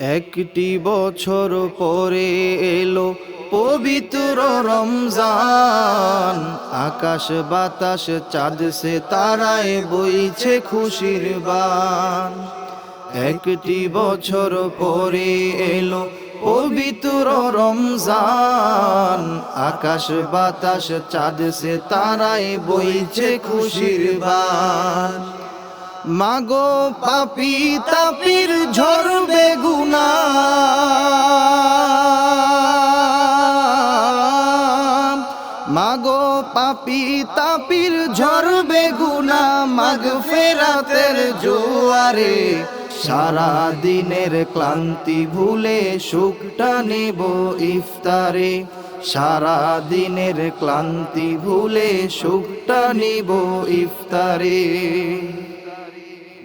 একটি বছর পরে এলো পবিত্র রমজান। আকাশ বাতাস, চাঁদ সে তারায় বইছে খুশির বান। একটি বছর পরে এলো পবিত্র রমজান। আকাশ বাতাস, চাঁদ সে তারায় বইছে খুশির বান। মাগো পাপি তাপির ঝরবে গুনা মাগো পাপি তাপির ঝরবে গুনা মাগ ফেরাতের জোয়ারে। সারা দিনের ক্লান্তি ভুলে সুখটা নেব ইফতারে। সারা দিনের ক্লান্তি ভুলে সুখটা নিব ইফতারে।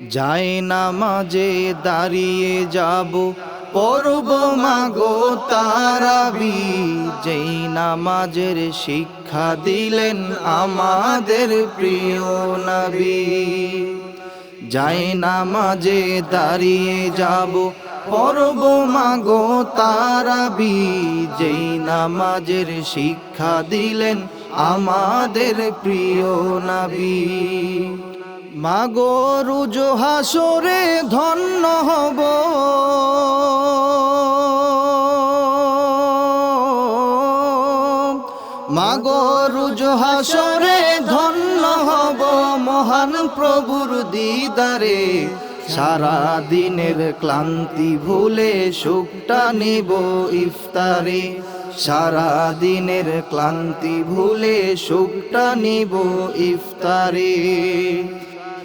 যাই নামাজে দাঁড়িয়ে যাব, পড়ব মাগো তারাবি। যেই নামাজের শিক্ষা দিলেন আমাদের প্রিয় নবী। যাই নামাজে দাঁড়িয়ে যাব, পড়ব মাগো তারাবি। যেই নামাজের শিক্ষা দিলেন আমাদের প্রিয় নবী। মাগো রুজ হাসরে ধন্য হব। মাগো রুজ ধন্য হব মহান প্রভুর দিদারে। সারা দিনের ক্লান্তি ভুলে সুখটা নিব ইফতারে। সারা দিনের ক্লান্তি ভুলে সুখটা নিব ইফতারে।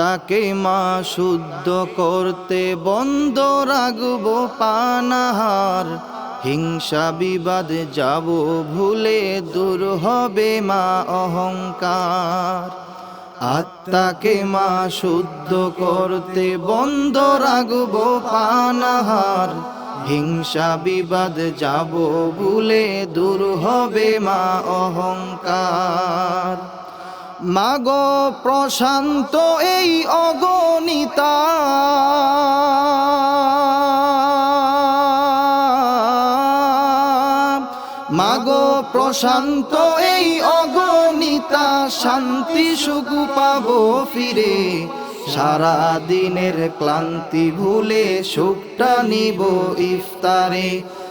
আত্মাকে মা শুদ্ধ করতে বন্ধ রাখব পানাহার। হিংসা বিবাদ যাব ভুলে দূর হবে মা অহংকার। আত্মাকে মা শুদ্ধ করতে বন্ধ রাখব পানাহার। হিংসা বিবাদ যাব ভুলে দূর হবে মা অহংকার। মাগো প্রশান্ত এই অগণিতা। মাগো প্রশান্ত এই অগণিতা, শান্তি সুখ পাবো ফিরে। সারা দিনের ক্লান্তি ভুলে সুখটা নিব ইফতারে।